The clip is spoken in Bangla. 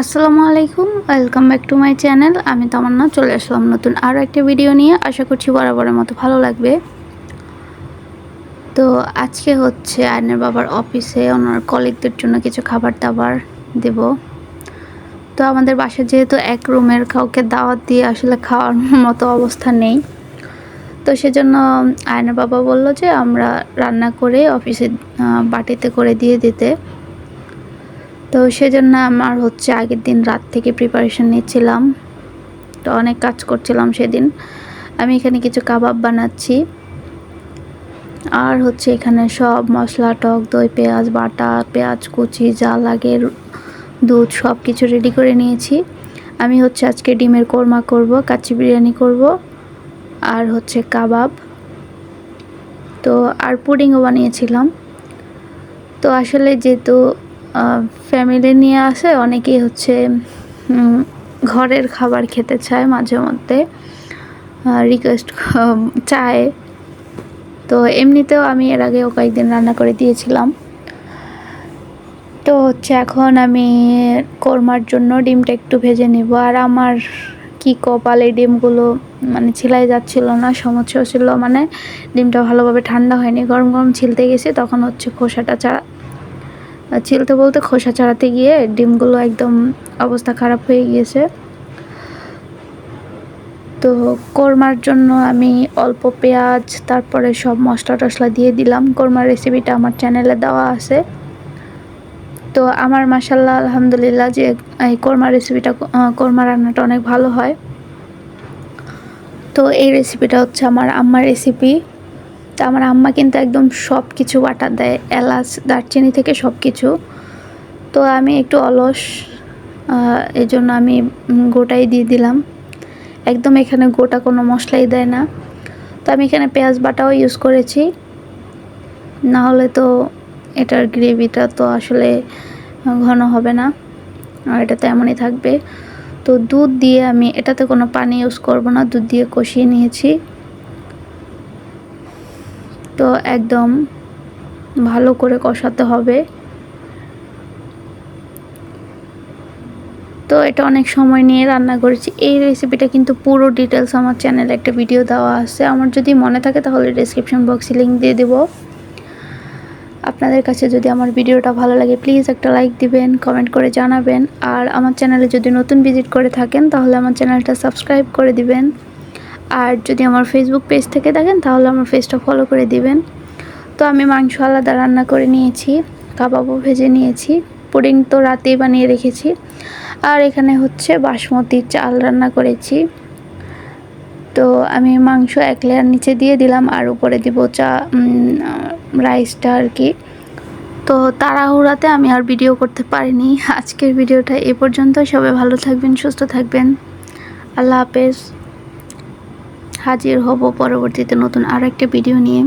আসসালামু আলাইকুম welcome back to my channel আমি তামান্না, চলে আসলাম নতুন আরও একটা ভিডিও নিয়ে। আশা করছি বরাবরের মতো ভালো লাগবে। তো আজকে হচ্ছে আয়নের বাবার অফিসে ওনার কলিগদের জন্য কিছু খাবার দাবার দেব। তো আমাদের বাসা যেহেতু এক রুমের কাউকে দাওয়াত দিয়ে আসলে খাওয়ার মতো অবস্থা নেই। তো সেজন্য আয়নের বাবা বলল যে, আমরা রান্না করে অফিসে বাটিতে করে দিয়ে দিতে। তো সেজন্য আমার হচ্ছে আগের দিন রাত থেকে প্রিপারেশন নিচ্ছিলাম। তো অনেক কাজ করছিলাম সেদিন। আমি এখানে কিছু কাবাব বানাচ্ছি। আর হচ্ছে এখানে সব মশলা, টক, দই, পেঁয়াজ, বাটা, পেঁয়াজ, কুচি, যা লাগে, দুধ সব কিছু রেডি করে নিয়েছি। আমি হচ্ছে আজকে ডিমের কোরমা করব, কাচ্চি বিরিয়ানি করব, আর হচ্ছে কাবাব। তো আর পুডিংও বানিয়েছিলাম। তো আসলে যেহেতু ফ্যামিলি নিয়ে আসে, অনেকেই হচ্ছে ঘরের খাবার খেতে চায় মাঝে মধ্যে রিকোয়েস্ট চায়। তো এমনিতেও আমি এর আগেও কয়েকদিন রান্না করে দিয়েছিলাম। তো হচ্ছে এখন আমি কোরমার জন্য ডিমটা একটু ভেজে নেব। আর আমার কি কপালে ডিমগুলো মানে ছিলাই যাচ্ছিল না, সমস্যা ছিল মানে ডিমটা ভালোভাবে ঠান্ডা হয়নি, গরম গরম ছিলতে গেছে, তখন হচ্ছে খোসাটা চারা ছিলতে বলতে খোসা ছাড়াতে গিয়ে ডিমগুলো একদম অবস্থা খারাপ হয়ে গিয়েছে। তো কোরমার জন্য আমি অল্প পেঁয়াজ, তারপরে সব মশলা টশলা দিয়ে দিলাম। কোরমার রেসিপিটা আমার চ্যানেলে দেওয়া আছে। তো আমার মাসাল্লাহ আলহামদুলিল্লাহ যে এই কোরমা রেসিপিটা কোরমা রান্নাটা অনেক ভালো হয়। তো এই রেসিপিটা হচ্ছে আমার আম্মার রেসিপি আমার আম্মা কিন্তু একদম সব কিছু বাটা দেয়, এলাচ, দারচিনি থেকে সব কিছু তো আমি একটু অলস এই জন্য আমি গোটাই দিয়ে দিলাম। একদম এখানে গোটা কোনো মশলাই দেয় না। তো আমি এখানে পেঁয়াজ বাটাও ইউজ করেছি। না হলে তো এটার গ্রেভিটা তো আসলে ঘন হবে না। আর এটা তো এমনই থাকবে। তো দুধ দিয়ে আমি, এটাতে কোনো পানি ইউজ করব না, দুধ দিয়ে কষিয়ে নিয়েছি। তো একদম ভালো করে কষাতে হবে। তো এটা অনেক সময় নিয়ে রান্না করেছি। এই রেসিপিটা কিন্তু পুরো ডিটেলস আমার চ্যানেলে একটা ভিডিও দেওয়া আছে। আমার যদি মনে থাকে তাহলে ডিসক্রিপশন বক্সে লিঙ্ক দিয়ে দেবো। আপনাদের কাছে যদি আমার ভিডিওটা ভালো লাগে প্লিজ একটা লাইক দিবেন কমেন্ট করে জানাবেন। আর আমার চ্যানেলে যদি নতুন ভিজিট করে থাকেন, তাহলে আমার চ্যানেলটা সাবস্ক্রাইব করে দিবেন। আর যদি আমার ফেসবুক পেজ থেকে দেখেন, তাহলে আমার পেজটা ফলো করে দিবেন। তো আমি মাংস আলাদা রান্না করে নিয়েছি, কাবাবও ভেজে নিয়েছি, পুডিং তো রাতেই বানিয়ে রেখেছি। আর এখানে হচ্ছে বাসমতি চাল রান্না করেছি। তো আমি মাংস এক লেয়ার নিচে দিয়ে দিলাম, আর উপরে দিব চা রাইসটা আর কি। তো তাড়াহুড়াতে আমি আর ভিডিও করতে পারিনি। আজকের ভিডিওটা এ পর্যন্ত। সবাই ভালো থাকবেন, সুস্থ থাকবেন। আল্লাহ হাফেজ। হাজির হব। পরবর্তীতে নতুন আরেকটা একটা ভিডিও নিয়ে